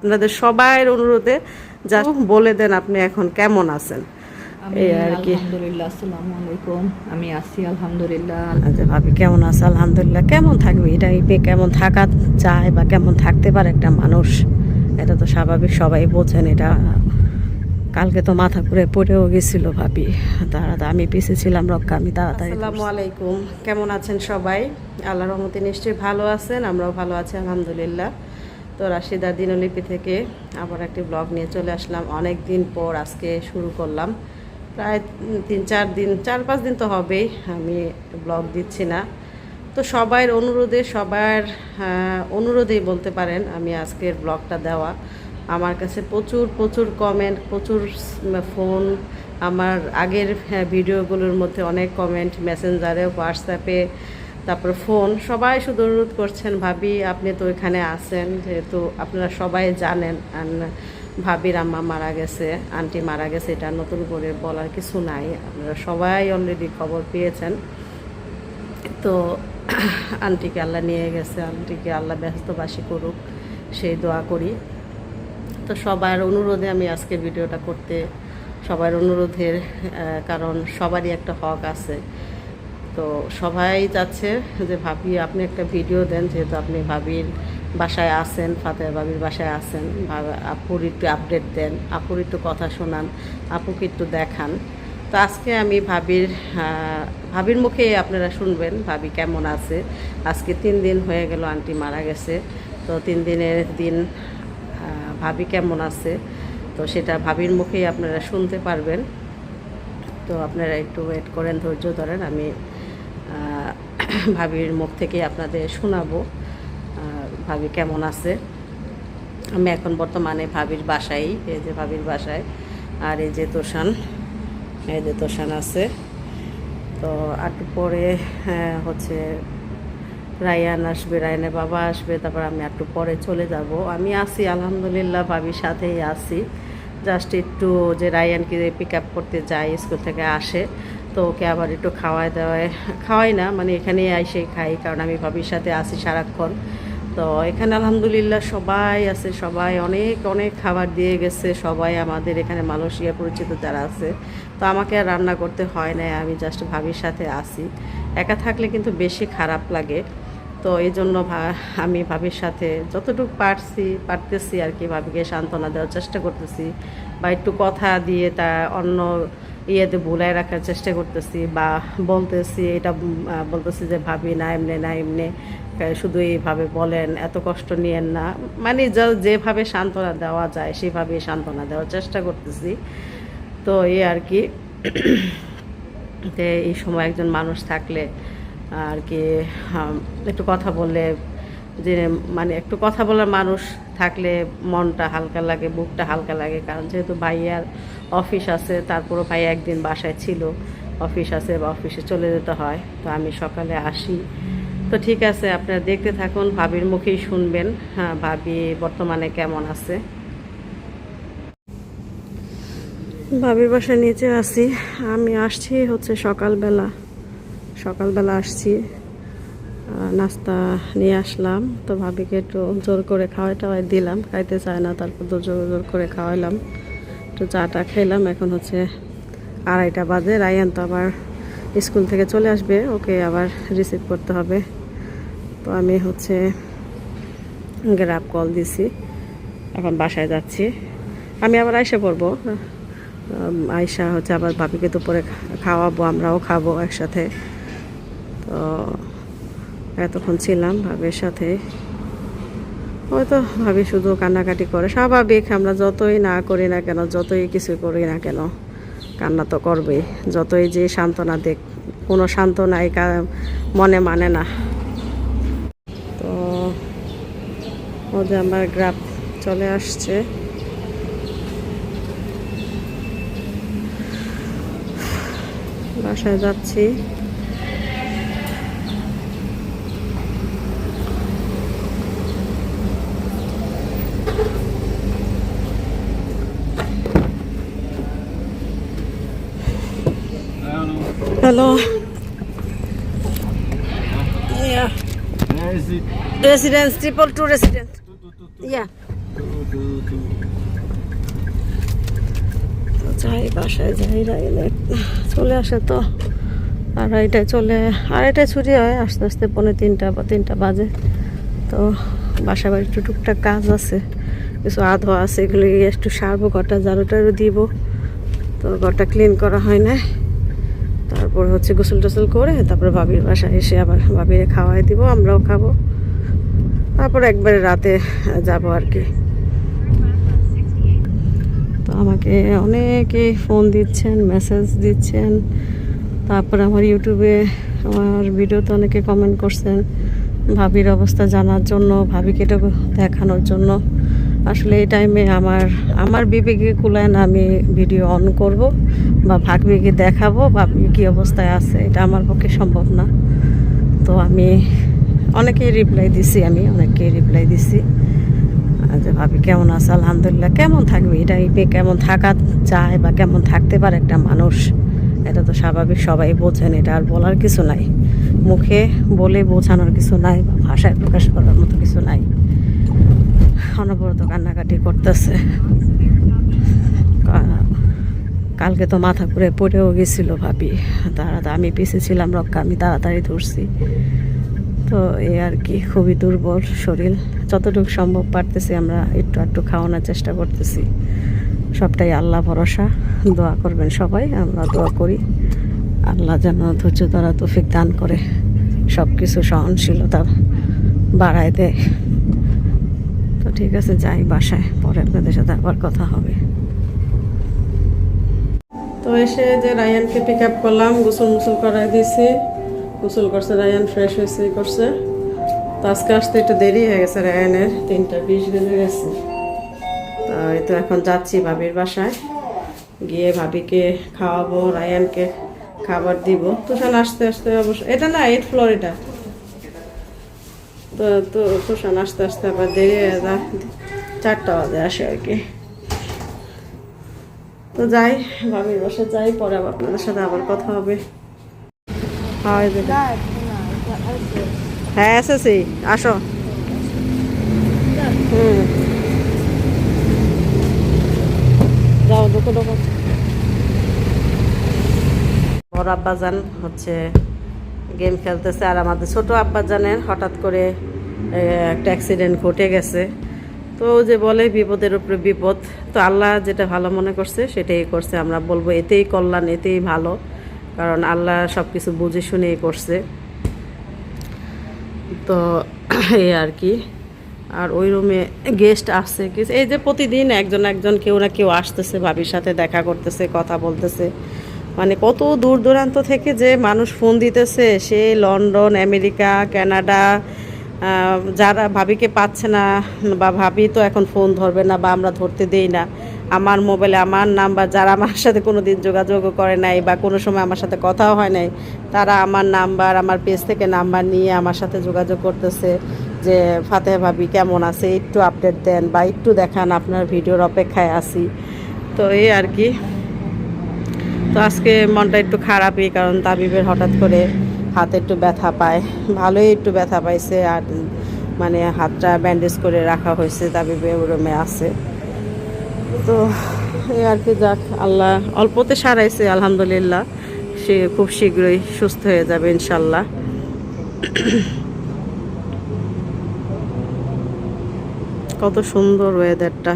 আপনাদের সবাইয়ের অনুরোধে যা বলে দেন আপনি এখন কেমন আছেন। এই আর কি। আলহামদুলিল্লাহ আসসালামু আলাইকুম। আমি আছি আলহামদুলিল্লাহ। আচ্ছা ভাবি কেমন আছে? আলহামদুলিল্লাহ কেমন থাকবে? এটা কেমন থাকা চায় বা কেমন থাকতে পারে একটা মানুষ? এটা তো স্বাভাবিক সবাই বোঝেন এটা। কালকে তো মাথা ঘুরে পড়েও গেছিল ভাবি। তাড়াতাড়ি আমি পিছিয়ে ছিলাম রক্ষা আমি তাড়াতাড়ি আসসালামু আলাইকুম। কেমন আছেন সবাই? আল্লাহ রহমতে নিশ্চয়ই ভালো আছেন আমরাও ভালো আছি আলহামদুলিল্লাহ। তো রাশিদা দিনলিপি থেকে আবার একটি ব্লগ নিয়ে চলে আসলাম। অনেক দিন পর আজকে শুরু করলাম। প্রায় তিন চার দিন চার পাঁচ দিন তো হবেই আমি ব্লগ দিচ্ছি না। তো সবার অনুরোধে সবার অনুরোধেই বলতে পারেন আমি আজকের ব্লগটা দেওয়া। আমার কাছে প্রচুর প্রচুর কমেন্ট প্রচুর ফোন আমার আগের হ্যাঁ, ভিডিওগুলোর মধ্যে অনেক কমেন্ট মেসেঞ্জারে হোয়াটসঅ্যাপে তারপর ফোন, সবাই শুধু অনুরোধ করছেন, ভাবি, আপনি তো এখানে আছেন, যেহেতু আপনারা সবাই জানেন ভাবির আম্মা মারা গেছে, আন্টি মারা গেছে, এটা নতুন করে বলার কিছু নাই। আপনারা সবাই অলরেডি খবর পেয়েছেন। তো আন্টিকে আল্লাহ নিয়ে গেছে, আন্টিকে আল্লাহ ব্যস্তবাসী করুক, সেই দোয়া করি। তো সবার অনুরোধে আমি আজকে ভিডিওটা করতে, সবার অনুরোধের কারণ সবারই একটা হক আছে। তো সবাই চাচ্ছে যে, ভাবি, আপনি একটা ভিডিও দেন, যেহেতু আপনি ভাবির বাসায় আসেন ফাতেহা ভাবির বাসায় আছেন। ভা- আপুর একটু আপডেট দেন, আপুর একটু কথা শোনান, আপুকে একটু দেখান। তো আজকে আমি ভাবির ভাবির মুখে আপনারা শুনবেন, ভাবি কেমন আছে। আজকে তিন দিন হয়ে গেল, আন্টি মারা গেছে। তো তিন দিনের দিন ভাবি কেমন আছে, তো সেটা ভাবির মুখেই আপনারা শুনতে পারবেন। তো আপনারা একটু ওয়েট করেন, ধৈর্য ধরেন, আমি ভাবির মুখ থেকে আপনাদের শোনাবো। ভাবি কেমন আছে? আমি এখন বর্তমানে ভাবির বাসায় এই যে ভাবির বাসায়। আর এই যে তোষান এই যে তোষান আছে। তো একটু পরে হ্যাঁ, হচ্ছে রায়ান আসবে রায়ানের বাবা আসবে তারপর আমি একটু পরে চলে যাব। আমি আছি আলহামদুলিল্লাহ ভাবির সাথেই আছি। জাস্ট একটু যে রায়ানকে পিক আপ করতে যাই স্কুল থেকে আসে। তো ওকে আবার একটু খাওয়াই দেওয়ায় খাওয়াই না মানে এখানেই এসে খাই, কারণ আমি ভাবির সাথে আসি সারাক্ষণ। তো এখানে আলহামদুলিল্লাহ সবাই আছে, সবাই অনেক অনেক খাবার দিয়ে গেছে, সবাই আমাদের এখানে মালয়েশিয়া পরিচিত যারা আছে। তো আমাকে আর রান্না করতে হয় না আমি জাস্ট ভাবির সাথে আসি একা থাকলে কিন্তু বেশি খারাপ লাগে। তো এই জন্য আমি ভাবির সাথে যতটুকু পারছি, পারতেছি আর কি, ভাবিকে সান্ত্বনা দেওয়ার চেষ্টা করতেছি। বা একটু কথা দিয়ে তা অন্য ইয়েতে ভুলাই রাখার চেষ্টা করতেছি বা বলতেছি, এটা বলতেছি যে ভাবি না, এমনি না, এমনি শুধু এইভাবে বলেন, এত কষ্ট নিয়েন না। মানে যেভাবে সান্ত্বনা দেওয়া যায় সেভাবে সান্ত্বনা দেওয়ার চেষ্টা করতেছি। তো এই আর কি। এই সময় একজন মানুষ থাকলে আর কি একটু কথা বললে যে মানে একটু কথা বলার মানুষ থাকলে মনটা হালকা লাগে, বুকটা হালকা লাগে। কারণ যেহেতু ভাইয়ার অফিস আছে, তারপরও ভাই একদিন বাসায় ছিল। অফিস আছে বা অফিসে চলে যেতে হয়, তো আমি সকালে আসি। তো ঠিক আছে, আপনারা দেখতে থাকুন, ভাবির মুখেই শুনবেন। হ্যাঁ ভাবি বর্তমানে কেমন আছে? ভাবির বাসায় নিচে আছি। আমি আসছি হচ্ছে সকালবেলা। সকালবেলা আসছি। নাস্তা নিয়ে আসলাম। তো ভাবিকে একটু জোর করে খাওয়াই টাওয়াই দিলাম। খাইতে চায় না, তারপর তো জোর জোর করে খাওয়াইলাম। একটু চাটা খেলাম এখন হচ্ছে আড়াইটা বাজে। রায়ান তো আবার স্কুল থেকে চলে আসবে। ওকে আবার রিসিভ করতে হবে। তো আমি হচ্ছে গ্রাব কল দিছি। এখন বাসায় যাচ্ছি। আমি আবার আইসা পড়ব। আয়সা হচ্ছে আবার ভাবিকে দুপুরে খাওয়াবো, আমরাও খাব একসাথে। তো এতক্ষণ ছিলাম ভাবির সাথে। ওই তো ভাবি শুধু কান্নাকাটি করে। স্বাভাবিক, আমরা যতই না করি না কেন, যতই কিছু করি না কেন, কান্না তো করবেই। যতই যে সান্ত্বনা দেখ, কোনো সান্ত্বনাই কা- মনে মানে না। তো ওদের আমার গ্রাফ চলে আসছে। বাসায় যাচ্ছি। It? Residence triple two resident yeah যাই, বাসায় যাই রাইলে চলে আসে তো। আড়াইটায় চলে, আড়াইটায় ছুটি হয়, আস্তে আস্তে পৌনে তিনটা বা তিনটা বাজে। তো বাসা বাড়ি একটু টুকটাক কাজ আছে, কিছু আধো আছে, এগুলি একটু সারবো, ঘরটা ঝাড়ু দিব। তো ঘরটা ক্লিন করা হয় না তারপর হচ্ছে গোসল টোসল করে তারপরে ভাবির বাসায় এসে আবার ভাবিরে খাওয়াই দিব, আমরাও খাব। তারপর একবারে রাতে যাব আর কি। তো আমাকে অনেকে ফোন দিচ্ছেন, মেসেজ দিচ্ছেন। তারপর আমার ইউটিউবে আমার ভিডিওতে অনেকে কমেন্ট করছেন, ভাবির অবস্থা জানার জন্য, ভাবিকে দেখানোর জন্য। আসলে এই টাইমে আমার আমার বিবেকে কুলায় আমি ভিডিও অন করব বা ভাবিকে দেখাবো ভাবি কী অবস্থায় আছে, এটা আমার পক্ষে সম্ভব না। তো আমি অনেকেই রিপ্লাই দিছি, আমি অনেককেই রিপ্লাই দিছি। যে, ভাবি, কেমন আছে? আলহামদুলিল্লাহ, কেমন থাকবে? এটা ইপে কেমন থাকা চায় বা কেমন থাকতে পারে একটা মানুষ? এটা তো স্বাভাবিক, সবাই বোঝেন, এটা আর বলার কিছু নাই। মুখে বলে বোঝানোর কিছু নাই বা ভাষায় প্রকাশ করার মতো কিছু নাই। অনবরত কান্নাকাটি করতেছে। কালকে তো মাথা ঘুরে পড়েও গেছিল ভাবি। তাড়াতাড়ি আমি পিছিয়ে ছিলাম রক্ষা আমি তাড়াতাড়ি ধরছি। তো এই আর কি, খুবই দুর্বল শরীর। যতটুকু সম্ভব পারতেছি আমরা একটু একটু খাওয়ানোর চেষ্টা করতেছি। সবটাই আল্লাহ ভরসা। দোয়া করবেন সবাই, আমরা দোয়া করি। আল্লাহ যেন ধৈর্য ধরা তৌফিক দান করে। সব কিছু সহনশীলতা বাড়ায় দেয়। ঠিক আছে, যাই বাসায়। পরে আপনাদের সাথে আবার কথা হবে। তো এসে যে রায়ানকে পিক আপ করলাম, গোসল মুসল করাই দিয়েছি। গোসল করছে রায়ান ফ্রেশ হয়েছে করছে। তো আজকে আসতে একটু দেরি হয়ে গেছে রায়ানের, তিনটা বিশ বেজে গেছে। তো এই তো এখন যাচ্ছি ভাবির বাসায়। গিয়ে ভাবিকে খাওয়াবো, রায়ানকে খাবার দিব। তুষান আসতে আসতে অবশ্য এটা না এইট ফ্লোর এটা তো তো তুষান আসতে আসতে আবার দেরি হয়ে যায়। চারটা বাজে আসে আর কি। তো যাই, ভাবির বাসা যাই, পরে আবার আপনাদের সাথে আবার কথা হবে। হয়, এসেছি। আসো। হুম। যাও, ঢুকো ঢুকো। বড় আব্বাজান হচ্ছে গেম খেলতেছে আর আমাদের ছোট আব্বাজানের হঠাৎ করে একটা অ্যাক্সিডেন্ট ঘটে গেছে। তো যে বলে বিপদের উপরে বিপদ, তো আল্লাহ যেটা ভালো মনে করছে সেটাই করছে। আমরা বলব এতেই কল্যাণ, এতেই ভালো। কারণ আল্লাহ সব কিছু বুঝে শুনেই করছে। তো এই আর কি। আর ওই রুমে গেস্ট আসছে এই যে প্রতিদিন একজন একজন কেউ না কেউ আসতেছে, ভাবির সাথে দেখা করতেছে, কথা বলতেছে। মানে কত দূর দূরান্ত থেকে যে মানুষ ফোন দিতেছে, সে লন্ডন, আমেরিকা, কানাডা যারা ভাবিকে পাচ্ছে না বা ভাবি তো এখন ফোন ধরবে না বা আমরা ধরতে দেই না। আমার মোবাইলে আমার নাম্বার, যারা আমার সাথে কোনো দিন যোগাযোগ করে নাই বা কোনো সময় আমার সাথে কথাও হয় নাই, তারা আমার নাম্বার, আমার পেজ থেকে নাম্বার নিয়ে আমার সাথে যোগাযোগ করতেছে যে, ফাতেহ ভাবি, কেমন আছে? একটু আপডেট দেন বা একটু দেখান, আপনার ভিডিওর অপেক্ষায় আছি। তো এই আর কি। তো আজকে মনটা একটু খারাপই, কারণ তাবিবের হঠাৎ করে হাতে একটু ব্যথা পায়। ভালোই একটু ব্যথা পাইছে আর মানে হাতটা ব্যান্ডেজ করে রাখা হয়েছে তাবিবের রুমে আছে। তো এই আর কি যাক, আল্লাহ অল্পতে সারাইছে, আলহামদুলিল্লাহ। সে খুব শীঘ্রই সুস্থ হয়ে যাবে, ইনশাল্লাহ। কত সুন্দর ওয়েদারটা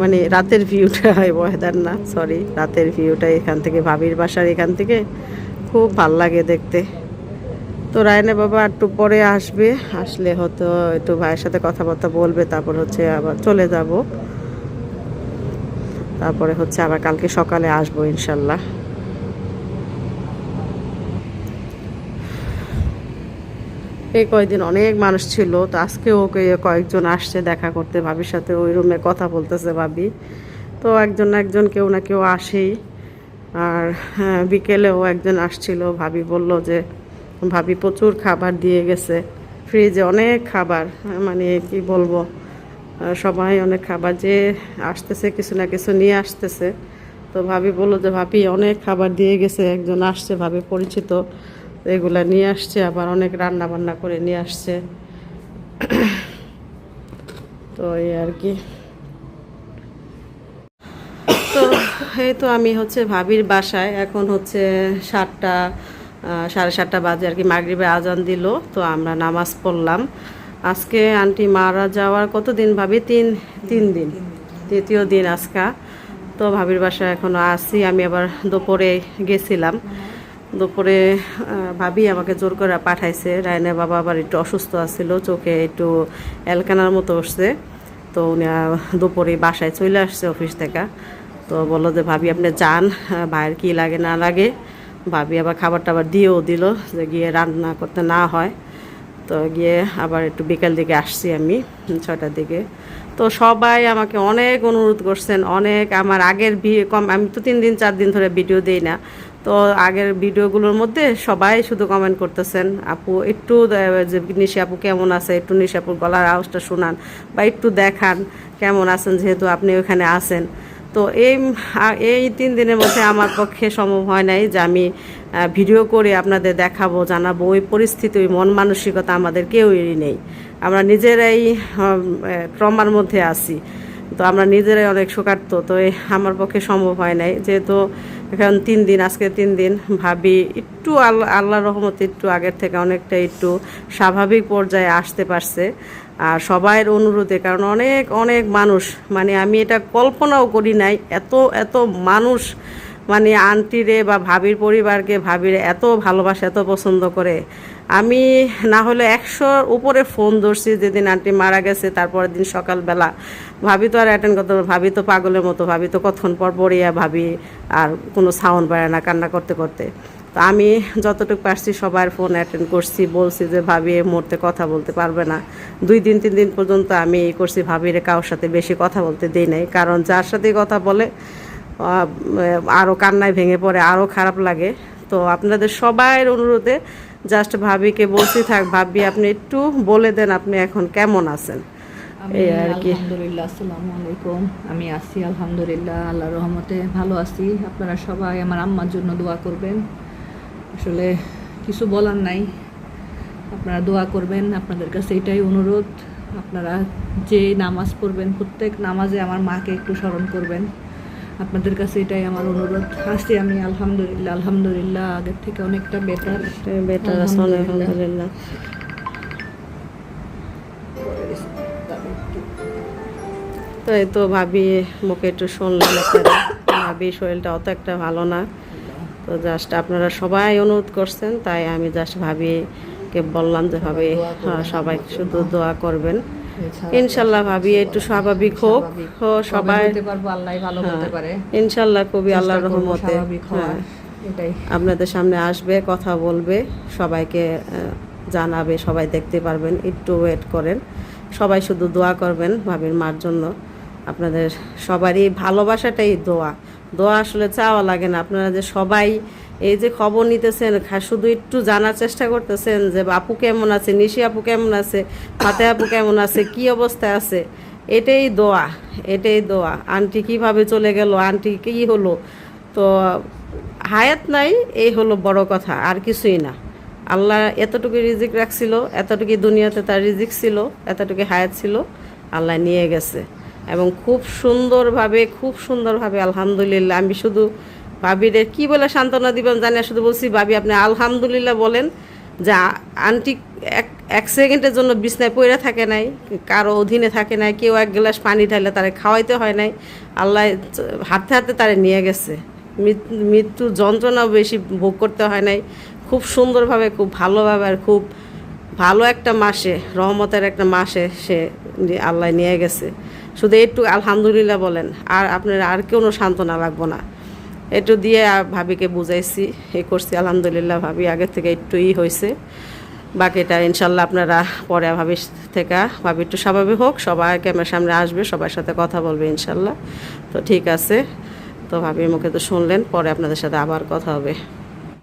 মানে রাতের ভিউটা হয় ওয়েদার না সরি রাতের ভিউটা এখান থেকে, ভাবির বাসার এখান থেকে খুব ভালো লাগে দেখতে। তো রায়না বাবা একটু পরে আসবে, আসলে হয়তো একটু ভাইয়ের সাথে কথাবার্তা বলবে, তারপর হচ্ছে আবার চলে যাব। তারপরে হচ্ছে আবার কালকে সকালে আসব ইনশাল্লাহ। এই কয়েকদিন অনেক মানুষ ছিল তো আজকেও ওকে কয়েকজন আসছে দেখা করতে ভাবির সাথে ওই রুমে কথা বলতেছে ভাবি। তো একজন একজন কেউ না কেউ আসেই। আর হ্যাঁ, বিকেলেও একজন আসছিল ভাবি বলল যে ভাবি প্রচুর খাবার দিয়ে গেছে। ফ্রিজে অনেক খাবার মানে কি বলব সবাই অনেক খাবার যে আসতেছে কিছু না কিছু নিয়ে আসতেছে। তো ভাবি বলল যে ভাবি অনেক খাবার দিয়ে গেছে একজন আসছে ভাবি পরিচিত। এগুলা নিয়ে আসছে, আবার অনেক রান্না বান্না করে নিয়ে আসছে। তো এই আর কি। তো এই তো আমি হচ্ছে ভাবির বাসায়, এখন হচ্ছে সাতটা সাড়ে সাতটা বাজে আর কি মাগরিবে আজান দিল, তো আমরা নামাজ পড়লাম। আজকে আন্টি মারা যাওয়ার কতদিন ভাবি? তিন তিন দিন, তৃতীয় দিন আজকা। তো ভাবির বাসায় এখনও আসি আমি আবার দুপুরে গেছিলাম। দুপুরে ভাবি আমাকে জোর করে পাঠাইছে। রায়নের বাবা আবার একটু অসুস্থ আছিল, চোখে একটু এলকানার মতো উঠছে। তো উনি দুপুরে বাসায় চলে আসছে অফিস থেকে। তো বলল যে, ভাবি, আপনি যান ভাইয়ের কী লাগে না লাগে? ভাবি আবার খাবার টাবার দিয়েও দিল যে, গিয়ে রান্না করতে না হয়। তো গিয়ে আবার একটু বিকেল দিকে আসছি আমি ছটার দিকে। তো সবাই আমাকে অনেক অনুরোধ করছেন, অনেক আমার আগের ভি- কম, আমি তো তিন দিন, চার দিন ধরে ভিডিও দিই না। তো আগের ভিডিওগুলোর মধ্যে সবাই শুধু কমেন্ট করতেছেন, আপু, একটু যে নিশি আপু কেমন আছে? একটু নিশি আপুর গলার আওয়াজটা শোনান বা একটু দেখান, কেমন আছেন যেহেতু আপনি ওখানে আছেন? তো এই এই তিন দিনের মধ্যে আমার পক্ষে সম্ভব হয় নাই যে আমি ভিডিও করে আপনাদের দেখাবো, জানাব। ওই পরিস্থিতি, ওই মন মানসিকতা আমাদের কেউই নেই। আমরা নিজেরাই ট্রমার মধ্যে আছি। তো আমরা নিজেরাই অনেক শোকার্ত, তো আমার পক্ষে সম্ভব হয় নাই। যেহেতু এখন তিন দিন, আজকে তিন দিন, ভাবি একটু আল্লাহ আল্লাহর রহমতে একটু আগের থেকে অনেকটা একটু স্বাভাবিক পর্যায়ে আসতে পারছে। আর সবাইয়ের অনুরোধে, কারণ অনেক অনেক মানুষ মানে আমি এটা কল্পনাও করি নাই, এত এত মানুষ মানে আন্টিরে বা ভাবির পরিবারকে ভাবির এত ভালোবাসে, এত পছন্দ করে। আমি না হলে একশোর উপরে ফোন ধরছি যেদিন আন্টি মারা গেছে, তারপরের দিন সকালবেলা। ভাবি তো আর অ্যাটেন্ড করতে। ভাবি তো পাগলের মতো, ভাবি তো কতক্ষণ পর পড়িয়া ভাবি আর কোনো সাউন্ড পায় না কান্না করতে করতে। তো আমি যতটুকু পারছি সবার ফোন অ্যাটেন্ড করছি, বলছি যে ভাবি এই মুহূর্তে কথা বলতে পারবে না। দুই দিন, তিন দিন পর্যন্ত আমি করছি, ভাবিরে কারোর সাথে বেশি কথা বলতে দিই নাই। কারণ যার সাথে কথা বলে আরও কান্নায় ভেঙে পড়ে আরও খারাপ লাগে। তো আপনাদের সবাইয়ের অনুরোধে জাস্ট ভাবিকে বলছি থাক ভাবি আপনি একটু বলে দেন আপনি এখন কেমন আছেন। এই আর কি। আলহামদুলিল্লাহ আসসালামু আলাইকুম। আমি আছি আলহামদুলিল্লাহ আল্লাহর রহমতে ভালো আছি। আপনারা সবাই আমার আম্মার জন্য দোয়া করবেন। আসলে কিছু বলার নাই। আপনারা দোয়া করবেন আপনাদের কাছে এটাই অনুরোধ। আপনারা যে নামাজ পড়বেন প্রত্যেক নামাজে আমার মাকে একটু স্মরণ করবেন। আপনাদের কাছে এটাই আমার অনুরোধ। আছি আমি আলহামদুলিল্লাহ আলহামদুলিল্লাহ আগের থেকে অনেকটা বেটার বেটার। আলহামদুলিল্লাহ। তো এই তো ভাবি মুখে একটু শুনলাম ভাবি শরীরটা অত একটা ভালো না। তো জাস্ট আপনারা সবাই অনুরোধ করছেন তাই আমি জাস্ট ভাবিকে বললাম যে ভাবি হ্যাঁ, সবাই শুধু দোয়া করবেন। ইনশাল্লাহ ভাবি একটু স্বাভাবিক হোক। সবাই পারব আল্লাহ ভালো ইনশাল্লাহ খুবই আল্লাহর রহমতে। হ্যাঁ। আপনাদের সামনে আসবে কথা বলবে সবাইকে জানাবে সবাই দেখতে পারবেন একটু ওয়েট করেন। সবাই শুধু দোয়া করবেন ভাবির মার জন্য। আপনাদের সবারই ভালোবাসাটাই দোয়া। দোয়া আসলে চাওয়া লাগে না। আপনারা যে সবাই এই যে খবর নিতেছেন শুধু একটু জানার চেষ্টা করতেছেন যে আপু কেমন আছে, নিশি আপু কেমন আছে ফাতে আপু কেমন আছে, কি অবস্থায় আছে? এটাই দোয়া এটাই দোয়া। আন্টি কীভাবে চলে গেল, আন্টি কি হলো? তো হায়াত নাই, এই হলো বড় কথা, আর কিছুই না। আল্লাহ এতটুকু রিজিক রাখছিল, এতটুকু দুনিয়াতে তার রিজিক ছিল, এতটুকু হায়াত ছিল, আল্লাহ নিয়ে গেছে। এবং খুব সুন্দরভাবে খুব সুন্দরভাবে, আলহামদুলিল্লাহ, আমি শুধু ভাবিরে কি বলে সান্ত্বনা দিবেন জানি শুধু বলছি ভাবি, আপনি আলহামদুলিল্লাহ বলেন যে আন্টি এক এক সেকেন্ডের জন্য বিছনায় পড়ে থাকে নাই, কারও অধীনে থাকে নাই, কেউ এক গ্লাস পানি ঢালে তারে খাওয়াইতে হয় নাই, আল্লাহ হাতে হাতে তারে নিয়ে গেছে। মৃত- মৃত্যুর যন্ত্রণাও বেশি ভোগ করতে হয় নাই, খুব সুন্দরভাবে, খুব ভালোভাবে আর খুব ভালো একটা মাসে, রহমতের একটা মাসে সে আল্লাহ নিয়ে গেছে। শুধু একটু আলহামদুলিল্লাহ বলেন, আর আপনার আর কোনো সান্ত্বনা লাগবো না। একটু দিয়ে ভাবিকে বুঝাইছি, এ করছি, আলহামদুলিল্লাহ ভাবি আগে থেকে একটুই হয়েছে বাকিটা ইনশাল্লাহ আপনারা পরে ভাবি থেকে, ভাবি একটু স্বাভাবিক হোক, সবাই ক্যামেরার সামনে আসবে, সবার সাথে কথা বলবে ইনশাল্লাহ। তো ঠিক আছে, তো ভাবির মুখে তো শুনলেন, পরে আপনাদের সাথে আবার কথা হবে।